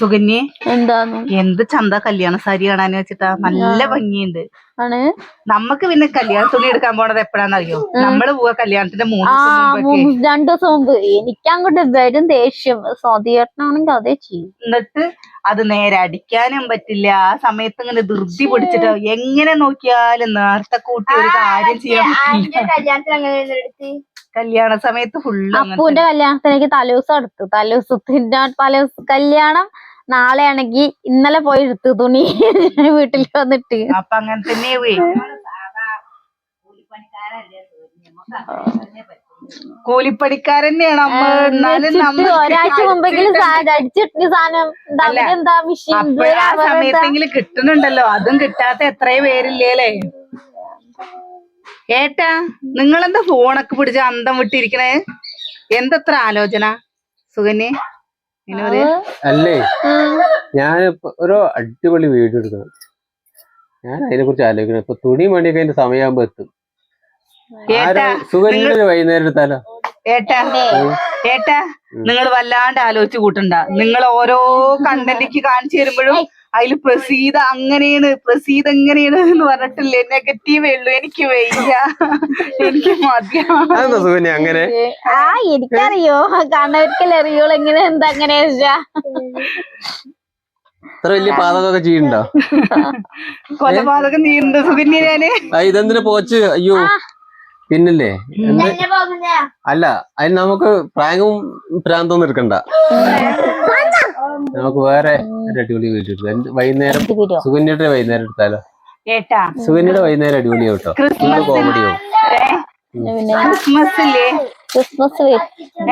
സുകന്യെ എന്താന്ന്? എന്ത് ചന്ത കല്യാണ സാരി കാണാന്ന് വെച്ചിട്ടാ? നല്ല ഭംഗിയുണ്ട്. ആണ്. നമുക്ക് പിന്നെ കല്യാണ തുണി എടുക്കാൻ പോണത് എപ്പോഴാന്നറിയോ? നമ്മൾ പോവാ കല്യാണത്തിന്റെ മൂന്ന് ദിവസം രണ്ടു ദിവസം മുമ്പ്. എനിക്ക് അങ്ങോട്ട് വരും ദേഷ്യം. സ്വാതിയേട്ടനാണെങ്കിൽ അതേ ചെയ്യും. എന്നിട്ട് അത് നേരെ അടിക്കാനും പറ്റില്ല. ആ സമയത്ത് ഇങ്ങനെ ധൃതി പിടിച്ചിട്ട് എങ്ങനെ നോക്കിയാലും നേരത്തെ കൂട്ടി ഒരു കാര്യം ചെയ്യാൻ കല്യാണ സമയത്ത് ഫുള്ള് അപ്പൂന്റെ കല്യാണത്തിലേക്ക് തലേദിവസം എടുത്തു. തലേദിവസത്തിന്റെ തലേദിവസം കല്യാണം നാളെ ആണെങ്കി ഇന്നലെ പോയി എടുത്തു തുണി വീട്ടിൽ വന്നിട്ട്. അപ്പൊ അങ്ങനെ തന്നെ കൂലിപ്പണിക്കാരന്നെയാണ് നമ്മ എന്നാലും ഒരാഴ്ച മുമ്പെങ്കിലും അടിച്ചിട്ട് സാധനം. എന്താ മെഷീൻ ആ സമയത്തെങ്കിലും കിട്ടുന്നുണ്ടല്ലോ. അതും കിട്ടാത്ത എത്രയോ പേരില്ലേലേ. ഏട്ടാ നിങ്ങളെന്താ ഫോണൊക്കെ പിടിച്ച് അന്തം വിട്ടിരിക്കണേ? എന്തത്ര ആലോചന? സുകന്യെ അല്ലേ? ഞാൻ ഒരു അടിപൊളി വീഡിയോ എടുക്കണം. ഞാൻ അതിനെ കുറിച്ച് ആലോചിക്കണം. ഇപ്പൊ തുണി മണിയൊക്കെ അതിന്റെ സമയമാകുമ്പോ എത്തും. ഏട്ടാ സുഖം വൈകുന്നേരം എടുത്താലോ? ഏട്ടാ ഏട്ടാ നിങ്ങൾ വല്ലാണ്ട് ആലോചിച്ച് കൂട്ടണ്ട. നിങ്ങൾ ഓരോ കണ്ടന്റിക്ക് കാണിച്ചു തരുമ്പോഴും അതിൽ പ്രസീത അങ്ങനെയാണ് പ്രസീത എങ്ങനെയാണ് എന്ന് പറഞ്ഞിട്ടില്ലേ? നെഗറ്റീവേ ഉള്ളൂ. എനിക്ക് വയ്യ. എനിക്ക് മതിയാണ് അങ്ങനെ? ആ എനിക്കറിയോ. കണ്ണവർക്കല്ലേ അറിയോളൂ എങ്ങനെ എന്താ അങ്ങനെ ഇത്ര വലിയ പാതകമൊക്കെ ചെയ്യണ്ടോ? കൊലപാതകം നീണ്ട സുകന്യ ഞാൻ? ഇതെന്തിനാ പോച്ച്? അയ്യോ. പിന്നല്ലേ? അല്ല അതിന് നമുക്ക് പ്രാങ്കും പ്രാന്തവും എടുക്കണ്ട. നമുക്ക് വേറെ ഒരു അടിപൊളി വീഡിയോ എടുക്കാം. വൈകുന്നേരം? സുഗന്യയുടെ വൈകുന്നേരം എടുത്താലോ? ഏട്ടാ. സുകന്യയുടെ വൈകുന്നേരം അടിപൊളിയാവും കേട്ടോ. കോമഡിയോ കോമഡിയാവും ഏ? ക്രിസ്മസ് അല്ലേ ക്രിസ്മസ്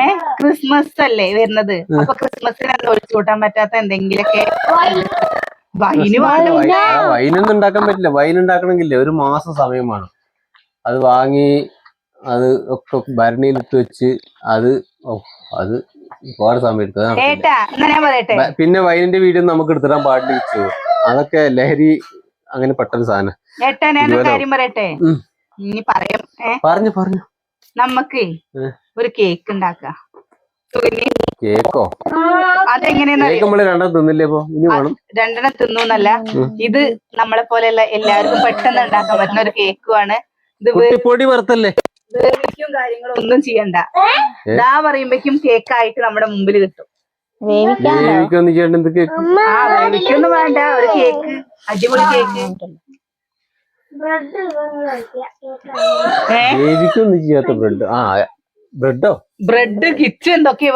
ഏ? ക്രിസ്മസ് അല്ലേ വരുന്നത്? അപ്പൊ ക്രിസ്മസിന് എന്താ ഒഴിച്ചു കൂട്ടാൻ പറ്റാത്ത എന്തെങ്കിലൊക്കെ വൈനൊന്നും ഉണ്ടാക്കാൻ പറ്റില്ല. വൈൻ ഒരു മാസം സമയം വേണം. അത് വാങ്ങി അത് ഒക്കെ ഭരണിയിലിട്ട് വെച്ച് അത് അത് ഒരുപാട് സമയം എടുത്തത് പിന്നെ വൈനിന്റെ വീഡിയോ നമുക്ക് എടുത്തിടാൻ പാടില്ല വെച്ചു അതൊക്കെ ലഹരി അങ്ങനെ പെട്ടെന്ന് സാധനം? കാര്യം പറയട്ടെ. ഇനി പറയാം. പറഞ്ഞു പറഞ്ഞു. നമുക്ക്. ഒരു കേക്ക് ഉണ്ടാക്കാം. കേക്കോ? രണ്ടെണ്ണം തിന്നൂന്നല്ല. ഇത് നമ്മളെ പോലെയല്ല എല്ലാവർക്കും പെട്ടെന്ന് ഉണ്ടാക്കാൻ പറ്റുന്ന ഒരു കേക്കുമാണ് കുട്ടിപ്പൊടി വറുത്തല്ലേ? വേവിക്കും കാര്യങ്ങളും ഒന്നും ചെയ്യണ്ട. ഇതാ പറയുമ്പോഴേക്കും കേക്കായിട്ട് നമ്മുടെ മുമ്പിൽ കിട്ടും. വേവിക്കൊന്നും ചെയ്യണ്ട എന്ത് കേക്ക്? ആ വേവിക്കൊന്നും വേണ്ട. ഒരു കേക്ക് അടിപൊളി കേക്ക്. ബ്രെഡ് ഏ? വേവിക്കൊന്നും ചെയ്യാത്ത ബ്രെഡ്. ആ ബ്രെഡോ? ബ്രെഡ് കിച്ചു എന്തൊക്കെയാ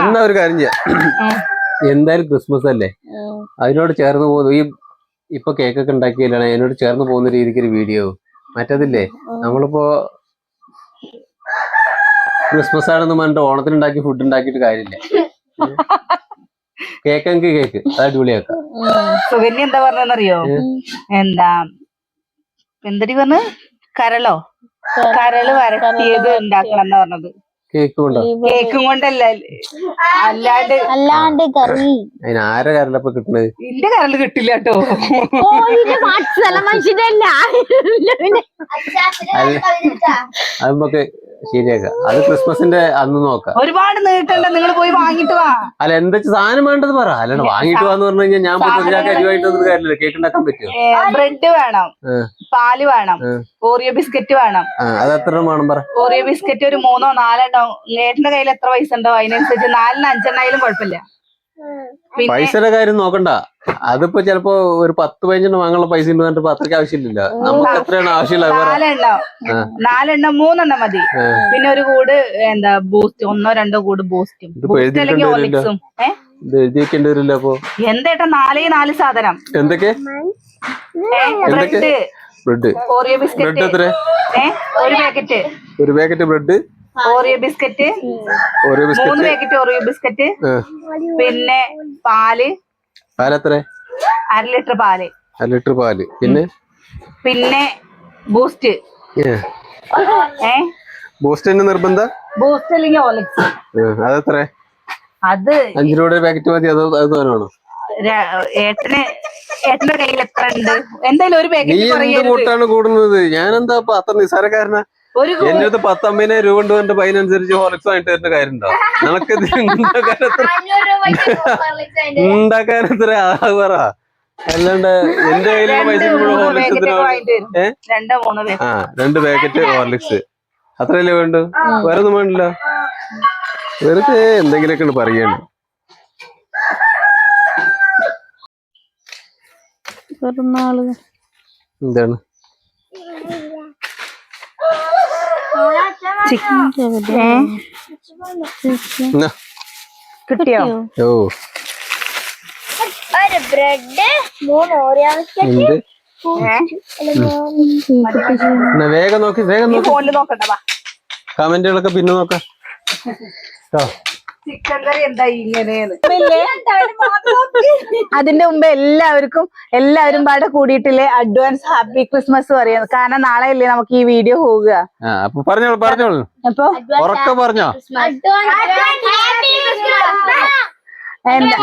എന്നാ ഒരു കാര്യം ചെയ്യാം. എന്തായാലും ക്രിസ്മസ് അല്ലേ? അതിനോട് ചേർന്ന് പോകുന്നു. ഈ ഇപ്പൊ കേക്കൊക്കെ ഉണ്ടാക്കിയല്ലാണ്. അതിനോട് ചേർന്ന് പോകുന്ന രീതിക്ക് ഒരു വീഡിയോ മറ്റതില്ലേ? നമ്മളിപ്പോ ക്രിസ്മസ് ആണെന്ന് പറഞ്ഞിട്ട് ഓണത്തിന് ഉണ്ടാക്കി ഫുഡ് ഉണ്ടാക്കിയിട്ട് കാര്യമില്ല. കേക്കെങ്കിൽ കേക്ക് അത് അടിപൊളിയാക്കാം. സുകന്യ എന്താ പറഞ്ഞറിയോ എന്താ എന്തടി പറഞ്ഞ് കരളോ? കരൾ വരട്ടിയത് ഉണ്ടാക്കണം എന്നാ പറഞ്ഞത്. കേക്ക് കൊണ്ടോ കേക്കും കൊണ്ടല്ല അല്ലാണ്ട് അല്ലാണ്ട് കറി. അതിന് ആരെ കാരലപ്പൊ കിട്ടുന്നത് എന്റെ കരൾ കിട്ടില്ല കേട്ടോ കോഴിന്റെ പാട്സല മനുഷ്യന്റെ അല്ല. പിന്നെ അത് നമുക്ക് ശരിയാക്കാം. അത് ക്രിസ്മസിന്റെ അന്ന് നോക്കാം. ഒരുപാട് നീട്ടണ്ട നിങ്ങൾ പോയി വാങ്ങിട്ട് വാ. അല്ല എന്താ സാധനം വേണ്ടത് പറ. അല്ലാണ്ട് വാങ്ങിട്ട് വാന്ന് പറഞ്ഞു കഴിഞ്ഞാൽ ഞാൻ അരിവായിട്ടൊന്നും കാര്യമില്ല. കേക്ക് ഉണ്ടാക്കാൻ പറ്റുമോ ബ്രെഡ് വേണം. പാൽ വേണം. ഓറിയോ ബിസ്ക്കറ്റ് വേണം. അത് എത്ര വേണം പറ? ഓറിയോ ബിസ്ക്കറ്റ് ഒരു മൂന്നോ നാലെണ്ണോ ഏട്ടന്റെ കയ്യിൽ എത്ര പൈസ ഉണ്ടോ? അതിനനുസരിച്ച് നാലിന് അഞ്ചെണ്ണായാലും കുഴപ്പമില്ല. പൈസയുടെ കാര്യം നോക്കണ്ട. അതിപ്പോ ചിലപ്പോ ഒരു പത്ത് പതിനഞ്ചെണ്ണം വാങ്ങാനുള്ള പൈസ ഉണ്ട് പറഞ്ഞിട്ട് അത്രയ്ക്ക് ആവശ്യമില്ല നമുക്ക് എത്രയാണ് ആവശ്യമില്ല നാലെണ്ണം. മൂന്നെണ്ണം മതി. പിന്നെ ഒരു കൂട് എന്താ ബൂസ്റ്റ് ഒന്നോ രണ്ടോ കൂട് ബൂസ്റ്റും വരില്ല? അപ്പൊ? എന്തേട്ടാ നാലേ നാല് സാധനം? എന്തൊക്കെ? Bread. Bread. Oreo bread biscuit എത്ര ഒരു പാക്കറ്റ് ഒരു പാക്കറ്റ് ബ്രെഡ്. ഓറിയോ ബിസ്ക്കറ്റ് ഓരോ മൂന്ന് ബിസ്ക്കറ്റ്. പാക്കറ്റ് ഓറിയോ ബിസ്ക്കറ്റ് പിന്നെ പാൽ. പാലെത്ര? അര ലിറ്റർ പാൽ. അര ലിറ്റർ പാൽ. പിന്നെ? പിന്നെ ബൂസ്റ്റ്. ഏ. ബൂസ്റ്റിന്റെ നിർബന്ധം? ബൂസ്റ്റ് അല്ലെങ്കിൽ ഓലക്സ് അതെത്ര? അത് അഞ്ചു രൂപയുടെ പാക്കറ്റ് മതി അതോ അത് ഏട്ടന് ഏട്ടന്റെ കയ്യിൽ എത്ര ഉണ്ട്? എന്തായാലും ഒരു പാക്കറ്റ് എന്ത് കൂടുന്നത്? ഞാനെന്താ ഇപ്പൊ അത്ര നിസ്സാരക്കാരനാ? എന്റെ അടുത്ത് പത്തമ്പതിനായിരം രൂപ കൊണ്ട് വന്നിട്ട് അതിനനുസരിച്ച് ഹോർലിക്സ് വാങ്ങിട്ട് തരുന്ന കാര്യമുണ്ടോ? നിനക്ക് ഇത് ഉണ്ടാക്കാൻ എത്ര പറ. അല്ലാണ്ട് എന്റെ കയ്യിലുള്ള പൈസ ഹോർലിക്സ് ആ രണ്ട് പാക്കറ്റ് ഹോർലിക്സ് അത്രയല്ലേ വേണ്ടു? വേറെ ഒന്നും വേണ്ടില്ല? വെറുതെ എന്തെങ്കിലുമൊക്കെ പറയാണ്. എന്താണ് എന്നാ? കിട്ടിയോ? ഓ. ഒരു ബ്രെഡ് മൂന്ന് ഓറിയോ എന്ത് ഏ? എന്നാ വേഗം നോക്കി വേഗം നോക്കി. ഫോണിൽ നോക്കണ്ട വാ. കമന്റുകളൊക്കെ പിന്നെ നോക്കാം. ട്ടോ. ചിക്കൻ കറി എന്താ ഇങ്ങനെയെന്ന്? അതിന്റെ മുമ്പ് എല്ലാവർക്കും എല്ലാവരും പാടെ കൂടിയിട്ടില്ലേ? അഡ്വാൻസ് ഹാപ്പി ക്രിസ്മസ് പറയുന്നത് കാരണം നാളെ അല്ലേ നമുക്ക് ഈ വീഡിയോ പോവുക. പറഞ്ഞോളൂ പറഞ്ഞോളൂ. അപ്പൊ? ഉറക്കെ പറഞ്ഞോ? എന്താ?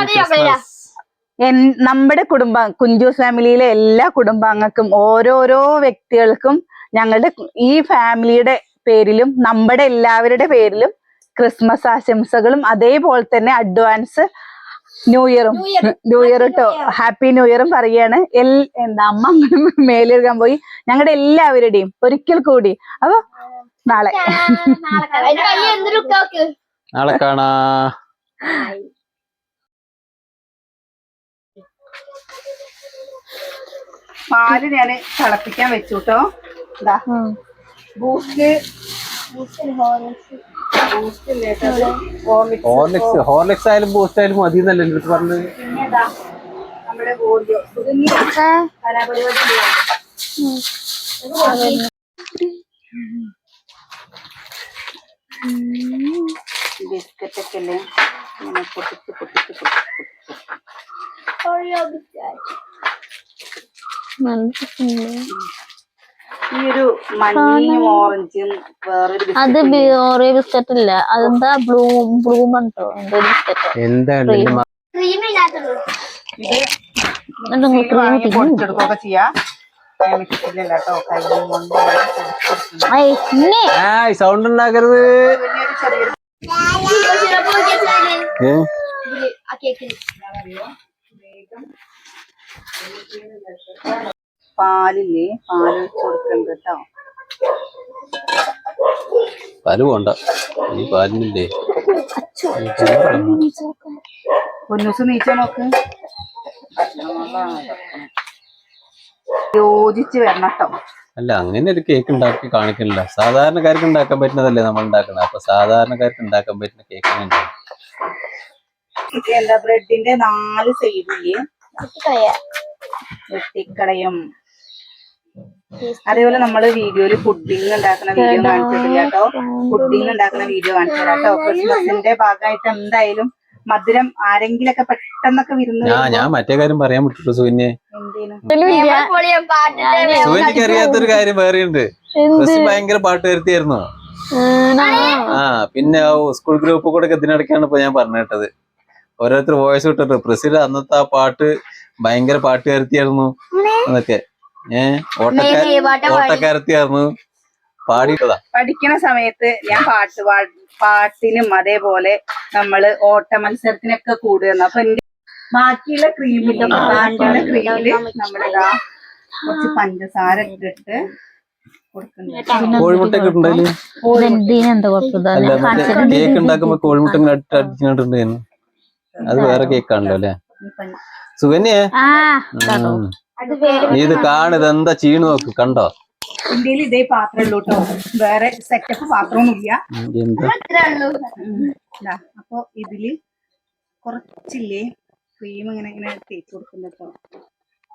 എൻ- നമ്മുടെ കുടുംബം കുഞ്ചൂസ് ഫാമിലിയിലെ എല്ലാ കുടുംബാംഗങ്ങൾക്കും ഓരോരോ വ്യക്തികൾക്കും ഞങ്ങളുടെ ഈ ഫാമിലിയുടെ പേരിലും നമ്മുടെ എല്ലാവരുടെ പേരിലും ക്രിസ്മസ് ആശംസകളും അതേപോലെ തന്നെ അഡ്വാൻസ് ന്യൂ ഇയറും. ന്യൂ ഇയർ കേട്ടോ ഹാപ്പി ന്യൂ ഇയറും പറയാണ് എൽ എന്താ അമ്മ മേലെടുക്കാൻ മേലെഴുകാൻ പോയി. ഞങ്ങളുടെ എല്ലാവരുടെയും ഒരിക്കൽ കൂടി. അപ്പൊ നാളെ. നാളെ കാണാ. പാൽ ഞാൻ തിളപ്പിക്കാൻ വെച്ചു കേട്ടോ ബൂസ്റ്റ്. ബൂസ്റ്റ് ഹോർലിക്സ് ഹോർലിക്സ് ആയാലും ബൂസ്റ്റ് ആയാലും മതി എന്നല്ലേ എനിക്ക് പറഞ്ഞത്? പിന്നെ ഇതാ നമ്മുടെ ഓഡിയോ പുതുങ്ങിയ കലാപരിപാടി ഉണ്ട്. ബിസ്ക്കറ്റ് ഒക്കെ അല്ലേ പൊട്ടിച്ച് പൊട്ടിച്ച് പൊട്ടിച്ച് ബിസ്ക്കറ്റ് ഈ ഒരു മഞ്ഞയും ഓറഞ്ചും വേറൊരു അത് ബിസ്ക്കറ്റ് ഓറിയോ ബിസ്ക്കറ്റ് ഇല്ല. അതെന്താ? ബ്ലൂ ബ്ലൂ മണ്ടോ? എന്തോ ബിസ്ക്കറ്റ് എന്താണ് പൊടിച്ചെടുക്കുകയൊക്കെ ചെയ്യാം. മിക്സിയിലല്ല കേട്ടോ. കൈ കൊണ്ട് സൗണ്ട് ഉണ്ടാക്കരുത്. വലിയൊരു പാലില്ലേ പാൽ ഒഴിച്ച് കൊടുക്കണ്ട കേട്ടോ. പാൽ പോണ്ട ഈ പാലിനില്ലേ? പൊന്നൂസ് നീച്ച നോക്ക്. യോജിച്ച് വരണം കേട്ടോ. അല്ല അങ്ങനെ ഒരു കേക്ക് ഉണ്ടാക്കി കാണിക്കണില്ല. സാധാരണക്കാർക്ക് ഉണ്ടാക്കാൻ പറ്റുന്നതല്ലേ നമ്മൾ ഉണ്ടാക്കുന്നത് അപ്പൊ സാധാരണക്കാർക്ക് ഉണ്ടാക്കാൻ പറ്റുന്ന കേക്ക് എന്താ ബ്രെഡിന്റെ നാല് സൈഡിൽ കളയാ വെട്ടിക്കളയും അതേപോലെ നമ്മൾ വീഡിയോയിൽ പുഡിംഗ് ഉണ്ടാക്കുന്ന വീഡിയോ കാണിച്ചിട്ടില്ല കേട്ടോ പുഡിംഗ് ഉണ്ടാക്കുന്ന വീഡിയോ കാണിച്ചു തരാം കേട്ടോ ക്രിസ്മസിന്റെ ഭാഗമായിട്ട് എന്തായാലും മധുരം ആരെങ്കിലൊക്കെ പെട്ടെന്നൊക്കെ വിരുന്ന് ഞാൻ ഞാൻ മറ്റേ കാര്യം പറയാൻ പാട്ട് വരുത്തിയായിരുന്നു അറിയാത്തൊരു കാര്യം ബസ് ഭയങ്കര പാട്ടുകാരത്തിയായിരുന്നു ആ പിന്നെ സ്കൂൾ ഗ്രൂപ്പ് കൂടെ ഒക്കെ ഇതിനിടയ്ക്കാണ് ഇപ്പൊ ഞാൻ പറഞ്ഞു കേട്ടത്. ഓരോരുത്തർ വോയിസ് വിട്ടിട്ട് പ്രസിഡന്റ് അന്നത്തെ ആ പാട്ട് ഭയങ്കര പാട്ട് വരുത്തിയായിരുന്നു എന്നൊക്കെ. ഏഹ് ഓട്ടക്കാരത്തിയായിരുന്നു പാടിയിട്ടതാ പഠിക്കുന്ന സമയത്ത് ഞാൻ പാട്ട് പാട്ടിനും അതേപോലെ നമ്മൾ ഓട്ട മത്സരത്തിനൊക്കെ കൂടുന്നു അപ്പൊ എന്റെ ബാക്കിയുള്ള ക്രീമിൽ ബാക്കിയുള്ള ക്രീമിൽ നമ്മളിതാ കുറച്ച് പഞ്ചസാര ഇട്ടിട്ട് കോഴിമുട്ടൊക്കെ കോഴിമുട്ട ഒക്കെ ഉണ്ടായില്ലേ ഇതിനെന്താ കുഴപ്പം കേക്ക് ഉണ്ടാക്കുമ്പോ കോഴിമുട്ട ഇങ്ങനെ അടി- അടിച്ചിട്ടുണ്ടായിരുന്നു അത് വേറെ കേക്കാണല്ലോ അല്ലെ സുകന്യേ ഇത് കാണുന്നത് എന്താ ചീണ് നോക്ക് കണ്ടോ? ഇന്ത്യയിൽ ഇതേ പാത്രം ഉള്ളൂ കേട്ടോ വേറെ സെറ്റപ്പ് പാത്രമൊന്നുമില്ല അപ്പൊ ഇതിൽ കുറച്ചില്ലേ ക്രീം ഇങ്ങനെ ഇങ്ങനെ തേച്ച് കൊടുക്കുന്ന കേട്ടോ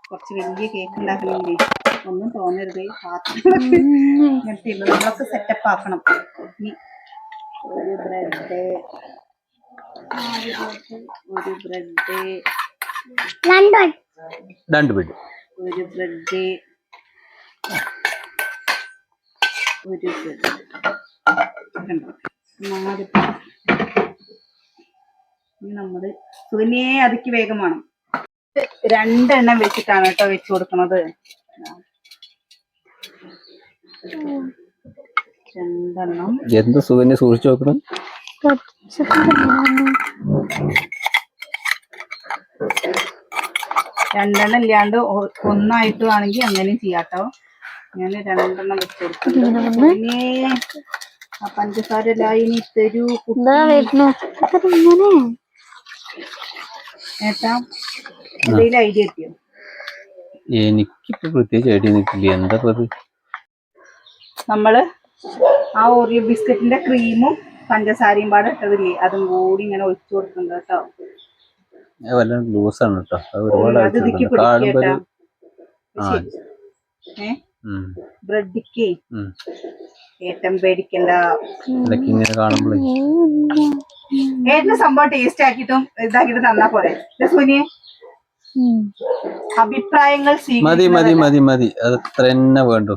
കുറച്ച് വലിയ കേക്ക് ഉണ്ടാക്കണമെങ്കിൽ ഒന്നും തോന്നരുത് പാത്രങ്ങളൊക്കെ. ഇങ്ങനത്തെ നമ്മളൊക്കെ സെറ്റപ്പ് ആക്കണം. ഇനി ഒരു ബ്രെഡ് ഒരു ബ്രെഡ് രണ്ട്. രണ്ട് പിടി. ഒരു ബ്രെഡ് ഒരു ബ്രെഡ് കണ്ടോ? നാല് നമ്മൾ സുകന്യെ അതിക്ക് വേഗം വേണം രണ്ടെണ്ണം വെച്ചിട്ടാണ് കേട്ടോ വെച്ചു കൊടുക്കുന്നത് രണ്ടെണ്ണം. എന്ത് സുഖന്നെ സൂക്ഷിച്ചു നോക്കണം രണ്ടെണ്ണം ഇല്ലാണ്ട് ഒന്നായിട്ട് ആണെങ്കിൽ അങ്ങനെയും ചെയ്യാട്ടോ. ഞാൻ രണ്ടെണ്ണം വെച്ച് ആ പഞ്ചസാര ലായിനി തരൂ ഏട്ടാ എന്തെങ്കിലും ഐഡിയ എത്തിയോ എനിക്കിപ്പോ പ്രത്യേകിച്ച് ഐഡിയ നിൽക്കില്ല എന്താ നമ്മൾ ആ ഓറിയോ ബിസ്ക്കറ്റിന്റെ ക്രീമും പഞ്ചസാരയും പാടെ ഇട്ടതില്ലേ അതും കൂടി ഇങ്ങനെ ഒഴിച്ചു കൊടുക്കുന്നുണ്ട് കേട്ടോ. വല്ലാണ്ട് ലൂസാണ് കേട്ടോ അത് ഒരുപാട് അത് ഇതിക്ക് അടിച്ചിട്ടുണ്ട്. കാണുമ്പോ പിടിക്കേട്ടാ ഒരു- ആ ബ്രെഡിക്ക്. ഏറ്റം പേടിക്കണ്ട. ഇതൊക്കെ ഇങ്ങനെ കാണുമ്പോഴേ ഏട്ടന് സംഭവം ടേസ്റ്റ് ആക്കിയിട്ടും ഇതാക്കിട്ട് തന്നാ പോരെ. സുനിയെ. അഭിപ്രായങ്ങൾ മതി മതി മതി മതി. അത് തന്നെ വേണ്ടു.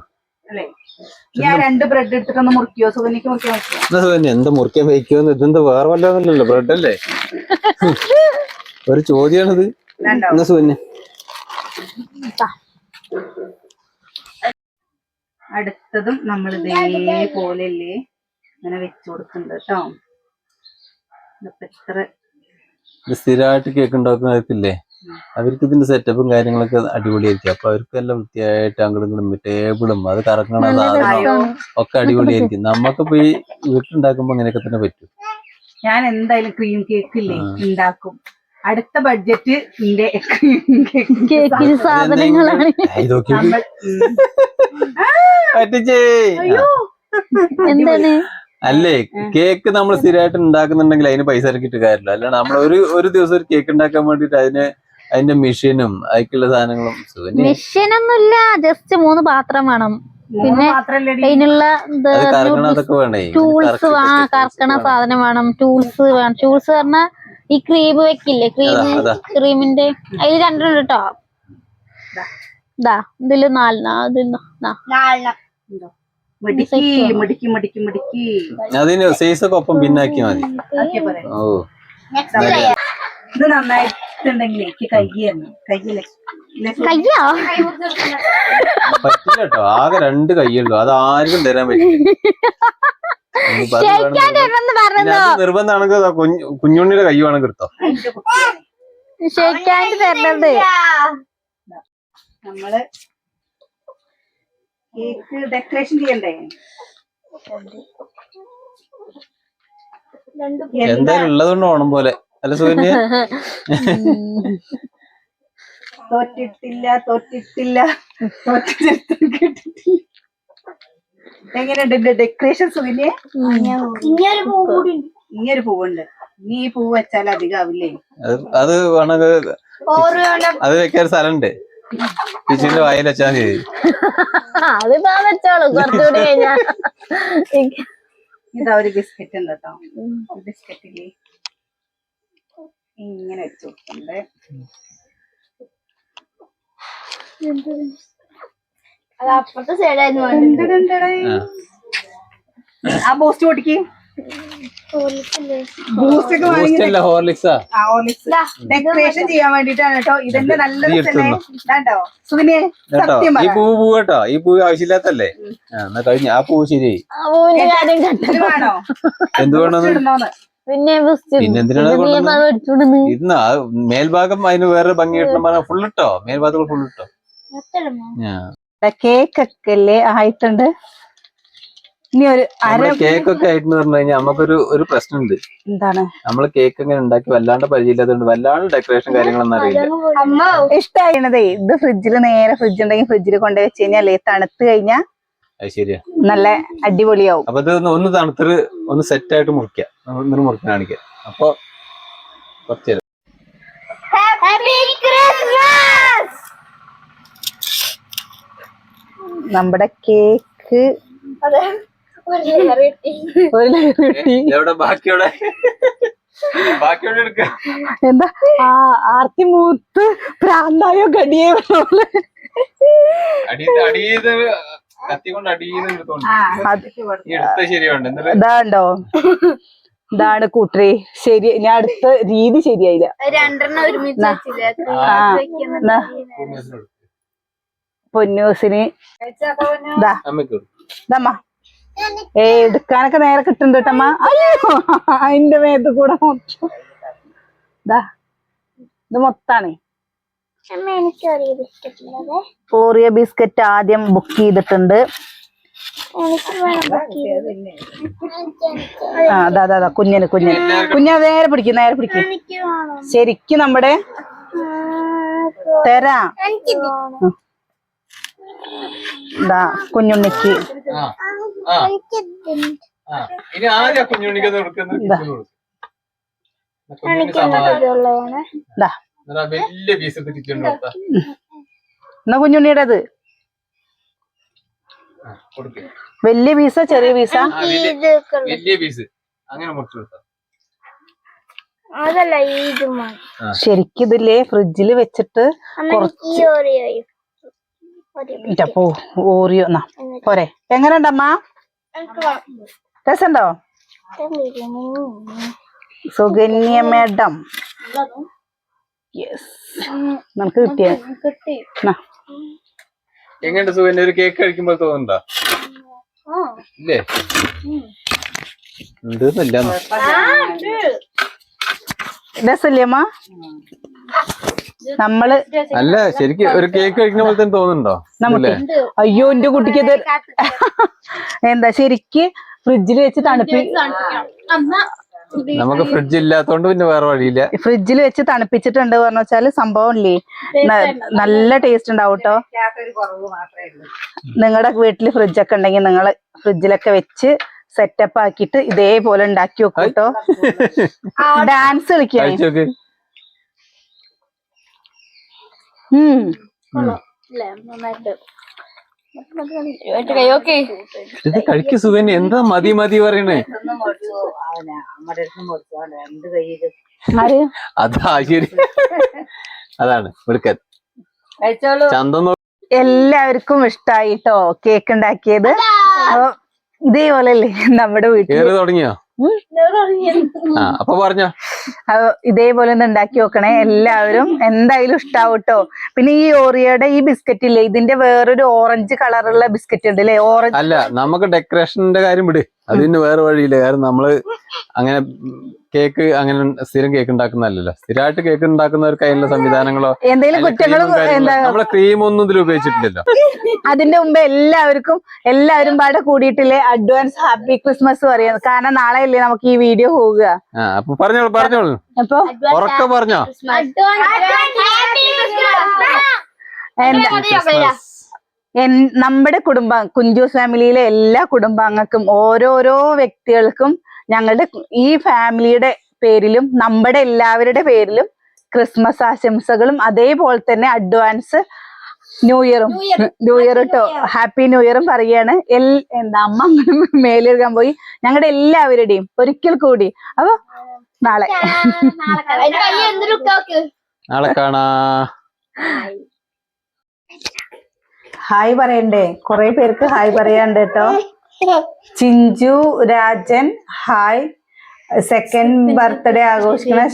അല്ലേ? ഞാൻ രണ്ട് ബ്രെഡ് എടുത്തിട്ടൊന്ന് മുറിക്കോ? സുഗനിക്ക് മുറിക്കാൻ എന്താ മുറിക്കാൻ വയ്ക്കുമെന്ന് ഇതെന്താ വേറെ വല്ലതല്ലോ ബ്രെഡ് അല്ലേ ഒരു ചോദ്യമാണത് എന്നാ അടുത്തതും നമ്മൾ ഇതേപോലെയല്ലേ ഇങ്ങനെ വെച്ചു കൊടുക്കുന്നുണ്ട് കേട്ടോ എത്ര ഇത് സ്ഥിരമായിട്ട് കേക്ക് ഉണ്ടാക്കുന്നവർക്കില്ലേ അവർക്ക് ഇതിന്റെ സെറ്റപ്പും കാര്യങ്ങളൊക്കെ അടിപൊളിയായിരിക്കും. അപ്പൊ അവർക്ക് എല്ലാം വൃത്തിയായിട്ട് അങ്ങോട്ടും ടേബിളും അത് കറങ്ങണ ഒക്കെ അടിപൊളിയായിരിക്കും. നമുക്കിപ്പോ ഈ വീട്ടിലുണ്ടാക്കുമ്പോ അങ്ങനെയൊക്കെ തന്നെ പറ്റും. ഞാൻ എന്തായാലും ക്രീം കേക്ക് ഇല്ലേ ഉണ്ടാക്കും. അടുത്ത ബഡ്ജറ്റ് എന്റെ കേക്കിന് സാധനങ്ങളാണ്. എന്താണ്? അല്ലേ കേക്ക് നമ്മൾ സ്ഥിരമായിട്ട് ഉണ്ടാക്കുന്നുണ്ടെങ്കിൽ അതിന് പൈസ ഇറക്കിയിട്ട് കാര്യമില്ല. അല്ല നമ്മൾ ഒരു ഒരു ദിവസം ഒരു കേക്ക് ഉണ്ടാക്കാൻ വേണ്ടിട്ട് അതിന് അതിന്റെ മെഷീനും അതിക്കുള്ള സാധനങ്ങളും മെഷീനൊന്നുമില്ല ജസ്റ്റ് മൂന്ന് പാത്രം വേണം. പിന്നെ അതിനുള്ള ടൂൾസ് കറക്കണ സാധനം വേണം. ടൂൾസ് വേണം. ടൂൾസ് പറഞ്ഞാ ഈ ക്രീം വെക്കില്ലേ? ക്രീം. ക്രീമിന്റെ അതിൽ രണ്ടെണ്ണം കേട്ടോ ഇതാ ഇതിൽ നാലെണ്ണ. സൈസ് ഒക്കെ ഒപ്പം പിന്നാക്കി മതി. ഇത് നന്നായിട്ടുണ്ടെങ്കിൽ എനിക്ക് കയ്യായിരുന്നു കയ്യിൽ കയ്യോ പറ്റില്ല കേട്ടോ. ആകെ രണ്ട് കൈയുള്ളൂ അത് ആർക്കും തരാൻ പറ്റില്ല. നിർബന്ധമാണെങ്കിൽ കുഞ്ഞുണ്ണിയുടെ കൈ വേണമെങ്കിൽ എടുത്തോ തരണത്. നമ്മൾ കേക്ക് ഡെക്കറേഷൻ ചെയ്യണ്ടേ? രണ്ട് എന്താ? എന്തായാലും ഉള്ളതുകൊണ്ട് ഓണം പോലെ. അല്ല സൂര്യ തോറ്റിട്ടില്ല തോറ്റിട്ടില്ല തോറ്റിട്ടില്ല. എങ്ങനെയുണ്ട് ഡെക്കറേഷൻ സുഖില്ലേ ഇങ്ങനെ പൂ ഇങ്ങനെ പൂവുണ്ട്. നീ ഈ പൂവ് വെച്ചാൽ അധികം ആവില്ലേ? അത് അത് വേണമെങ്കിൽ അത് വെക്കാൻ സ്ഥലമുണ്ട്. കിച്ചണിന്റെ വായിൽ വെച്ചാൽ മതി. അതിപ്പോ വെച്ചോളൂ കുറച്ചുകൂടി കഴിഞ്ഞാ. ഇതാ ഒരു ബിസ്ക്കറ്റ് ഉണ്ട് കേട്ടോ. ബിസ്ക്കറ്റിൽ ഇങ്ങനെ വെച്ചു കൊടുക്കണ്ടേ അത് അപ്പുറത്തെ സൈഡായിരുന്നു വേണ്ടത് ആ. ബൂസ്റ്റ് പൊട്ടിക്ക് ഡെക്കറേഷൻ ചെയ്യാൻ വേണ്ടിട്ടാണ് കേട്ടോ. ഇതിന്റെ നല്ല നീ രസല്ലേ എടുത്തുന്നോ. സുവിനെ സത്യം ഈ പറ. പൂവ് പൂ കേട്ടോ? ഈ പൂവ് ആവശ്യമില്ലാത്തല്ലേ എന്നാ കഴിഞ്ഞ. ആ പൂവ് ശരിയായി എന്ത് വേണമെന്ന്? പിന്നെ ഇന്ന് മേൽഭാഗം അതിന് വേറെ ഭംഗി കിട്ടണം പറഞ്ഞാൽ ഫുൾ ഇട്ടോ? ഫുള്ളിട്ടോ ഫുൾ ഇട്ടോ? ആ. കേക്ക് ഒക്കെ അല്ലേ ആയിട്ടുണ്ട്. ഇനി ഒരു അര കേക്ക് ഒക്കെ ആയിട്ട് പറഞ്ഞു കഴിഞ്ഞാൽ നമുക്കൊരു ഒരു പ്രശ്നമുണ്ട്. എന്താണ്? നമ്മൾ കേക്ക് ഇങ്ങനെ ഉണ്ടാക്കി വല്ലാണ്ട് പരിചയമില്ലാത്തതുകൊണ്ട് വല്ലാണ്ട് ഡെക്കറേഷൻ കാര്യങ്ങളൊന്നും അറിയില്ല. അമ്മ. ഇഷ്ടായണതേ ഇത് ഫ്രിഡ്ജിൽ നേരെ ഫ്രിഡ്ജ് ഉണ്ടെങ്കിൽ ഫ്രിഡ്ജിൽ കൊണ്ടു വെച്ച് കഴിഞ്ഞാലേ തണുത്ത് കഴിഞ്ഞാൽ അത് ശരിയാ. നല്ല അടിപൊളിയാവും. അപ്പൊ ഇത് ഒന്ന് തണുത്തൊരു ഒന്ന് സെറ്റ് ആയിട്ട് മുറിക്കാം. മുറിക്കാൻ കാണിക്കാം. അപ്പൊ കുറച്ച് നേരം. ഹാപ്പി ക്രിസ്മസ് നമ്മുടെ കേക്ക്. ഒരു ലെയർ കിട്ടി. എന്താ? ആ ആർത്തി മൂത്ത് പ്രാന്തായോ കടിയേ ഇതാണ്ടോ ഇതാണ് കൂട്ടറി ശരി ഞാൻ അടുത്ത രീതി ശരിയായില്ല. രണ്ടെണ്ണം ഒരുമിച്ച് വെച്ചില്ലേ ആ എന്നാ കുഞ്ഞിസിന് കൊടുക്ക്. പൊന്നൂസിന്. ഇതമ്മ ഏ എടുക്കാനൊക്കെ നേരെ കിട്ടുന്നുണ്ട് കേട്ടമ്മ അയ്യോ അതിന്റെ മേത്ത് കൂടെ മൊത്തം. ഇത് മൊത്താണ്. അമ്മ എനിക്ക് ഒരു ബിസ്ക്കറ്റ് ആദ്യം ബുക്ക് ചെയ്തിട്ടുണ്ട്. അതാ അതാ അതാ കുഞ്ഞിന് കുഞ്ഞിന്. കുഞ്ഞ നേരെ പിടിക്കും നേരെ പിടിക്കും. ശരിക്കും നമ്മുടെ തരാ. ഇതാ കുഞ്ഞുണ്ണിക്ക്. ഇനി വലിയ പീസ് എന്നാ കുഞ്ഞുണ്ണിയുടേത്? ആ, കൊടുക്ക്. വലിയ പീസ ചെറിയ പീസ വലിയ പീസ് അങ്ങനെ അതല്ല ശരിക്കും ഇതില്ലേ ഫ്രിഡ്ജിൽ വെച്ചിട്ട് അമ്മ ഓറിയോയും ഓറിയോ എന്നാ പോരെ. എങ്ങനെയുണ്ടമ്മ? രസമുണ്ടോ? സുകന്യ മേഡം. യെസ് നമുക്ക് കിട്ടിയ. കിട്ടി എങ്ങനെയുണ്ട് സുഖന്റെ ഒരു കേക്ക് കഴിക്കുമ്പോൾ തോന്നുന്നുണ്ടോ? ഇല്ലേ? ഉണ്ടെന്നില്ല. രസല്ലേ അമ്മ നമ്മൾ അല്ല ശരിക്കും ഒരു കേക്ക് കഴിക്കുന്ന പോലെ തന്നെ തോന്നുന്നുണ്ടോ? നമുക്ക് അയ്യോ എന്റെ കുട്ടിക്ക് ഇത് എന്താ ശരിക്ക് ഫ്രിഡ്ജിൽ വെച്ച് തണുപ്പി നമുക്ക് ഫ്രിഡ്ജ് ഇല്ലാത്തോണ്ട് പിന്നെ വേറെ വഴിയില്ല. ഫ്രിഡ്ജിൽ വെച്ച് തണുപ്പിച്ചിട്ടുണ്ട് പറഞ്ഞു വെച്ചാൽ സംഭവം ഇല്ലേ? നല്ല ടേസ്റ്റ് ഉണ്ടാവും കേട്ടോ നിങ്ങളുടെ വീട്ടിൽ ഫ്രിഡ്ജൊക്കെ ഉണ്ടെങ്കിൽ നിങ്ങൾ ഫ്രിഡ്ജിലൊക്കെ വെച്ച് സെറ്റപ്പ് ആക്കിയിട്ട് ഇതേപോലെ ഉണ്ടാക്കി വെക്കും കേട്ടോ ഡാൻസ് കളിക്കാൻ കഴിക്ക് എന്താ മതി മതി പറയണേ? അതാ ശരി. അതാണ് എടുക്കാൻ എല്ലാവർക്കും ഇഷ്ടായിട്ടോ കേക്ക് ഉണ്ടാക്കിയത്. അപ്പൊ ഇതേപോലെ അല്ലേ നമ്മുടെ വീട്ടിൽ തുടങ്ങിയോ? അപ്പൊ പറഞ്ഞോ. ഇതേപോലെ ഒന്ന് ഉണ്ടാക്കി നോക്കണേ എല്ലാവരും എന്തായാലും ഇഷ്ടാവും പിന്നെ ഈ ഓറിയയുടെ ഈ ബിസ്ക്കറ്റ് ഇല്ലേ ഇതിന്റെ വേറൊരു ഓറഞ്ച് കളറുള്ള ബിസ്ക്കറ്റ് ഉണ്ട് അല്ലേ ഓറഞ്ച് അല്ല നമുക്ക് ഡെക്കറേഷന്റെ കാര്യം വിട്. അതിന് വേറെ വഴിയില്ല. കാരണം നമ്മൾ അങ്ങനെ കേക്ക് അങ്ങനെ സ്ഥിരം കേക്ക് ഉണ്ടാക്കുന്നതല്ലല്ലോ. സ്ഥിരമായിട്ട് കേക്ക് ഉണ്ടാക്കുന്നവർക്ക് അതിനുള്ള സംവിധാനങ്ങളോ എന്തെങ്കിലും കുറ്റങ്ങളും നമ്മളെ ക്രീം ഒന്നും ഇതിൽ ഉപയോഗിച്ചിട്ടില്ലല്ലോ. അതിന്റെ മുമ്പ് എല്ലാവർക്കും എല്ലാവരും പാടെ കൂടിയിട്ടില്ലേ അഡ്വാൻസ് ഹാപ്പി ക്രിസ്മസ് പറയുന്നത് കാരണം നാളെ അല്ലേ നമുക്ക് ഈ വീഡിയോ പോവുക. അപ്പൊ പറഞ്ഞോളൂ പറഞ്ഞോളൂ. അപ്പൊ ഉറക്കെ പറഞ്ഞോ? എന്താ? നമ്മുടെ കുടുംബ കുഞ്ചൂസ് ഫാമിലിയിലെ എല്ലാ കുടുംബാംഗങ്ങൾക്കും ഓരോരോ വ്യക്തികൾക്കും ഞങ്ങളുടെ ഈ ഫാമിലിയുടെ പേരിലും നമ്മുടെ എല്ലാവരുടെ പേരിലും ക്രിസ്മസ് ആശംസകളും അതേപോലെ തന്നെ അഡ്വാൻസ് ന്യൂ ഇയറും. New year. കേട്ടോ ഹാപ്പി ന്യൂ ഇയറും പറയാണ് എൽ എന്താ അമ്മ അങ്ങനെ മേലെഴുകാൻ പോയി. ഞങ്ങളുടെ എല്ലാവരുടെയും ഒരിക്കൽ കൂടി. അപ്പൊ നാളെ. നാളെ കാണാ. ഹായ് പറയണ്ടേ? കുറെ പേർക്ക് ഹായ് പറയാണ്ട് കേട്ടോ. Chinju Rajan hi. Second birthday ആഘോഷിക്കുന്ന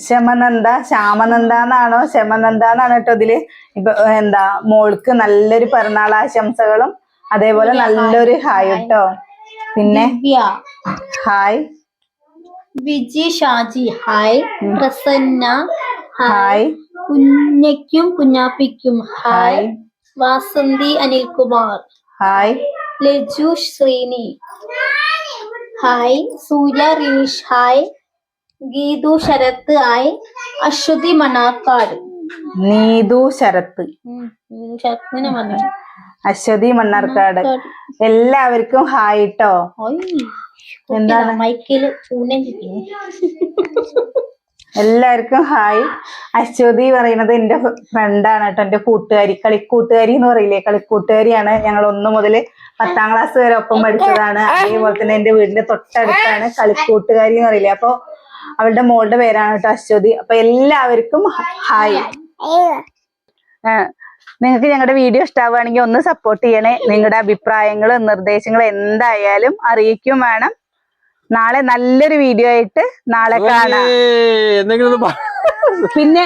ശമനന്ദ ശ്യാമനന്ദ എന്നാണോ ശമനന്ദ എന്നാണ് കേട്ടോ ഇതിൽ. ഇപ്പൊ എന്താ മോൾക്ക് നല്ലൊരു പിറന്നാൾ ആശംസകളും അതേപോലെ നല്ലൊരു ഹായ്. കേട്ടോ. പിന്നെ? Hi. Viji Shaji hi. Prasanna hi. കുഞ്ഞയ്ക്കും കുഞ്ഞാപ്പിക്കും hi. Vasanthi Anilkumar. Hi. Laju Sreeni. Hi. Surya Rineesh hi. Geethu Sarath hi. Aswathy Manakkad Neethu Sarath. ശരത്തിനെ Aswathy Mannarkkad എല്ലാവർക്കും ഹായ് ട്ടോ. എന്താണ്? മൈക്കിൽ ചൂണ്ടൻ കിട്ടി എല്ലാവർക്കും ഹായ്. അശ്വതി പറയുന്നത് എന്റെ ഫ്രണ്ടാണ് കേട്ടോ എന്റെ കൂട്ടുകാരി കളിക്കൂട്ടുകാരി എന്ന് പറയില്ലേ? കളിക്കൂട്ടുകാരിയാണ്. ഞങ്ങൾ ഒന്നു മുതൽ പത്താം ക്ലാസ് വരെ ഒപ്പം പഠിച്ചതാണ്. അതേപോലെ തന്നെ എന്റെ വീടിന്റെ തൊട്ടടുത്താണ് കളിക്കൂട്ടുകാരി എന്ന് പറയില്ലേ? അപ്പൊ അവളുടെ മോളുടെ പേരാണ് കേട്ടോ അശ്വതി. അപ്പൊ എല്ലാവർക്കും ഹായ്. നിങ്ങൾക്ക് ഞങ്ങളുടെ വീഡിയോ ഇഷ്ടാവുകയാണെങ്കിൽ ഒന്ന് സപ്പോർട്ട് ചെയ്യണേ. നിങ്ങളുടെ അഭിപ്രായങ്ങളും നിർദ്ദേശങ്ങളും എന്തായാലും അറിയിക്കും വേണം. നാളെ നല്ലൊരു വീഡിയോ ആയിട്ട് നാളെ കാണാം. പിന്നെ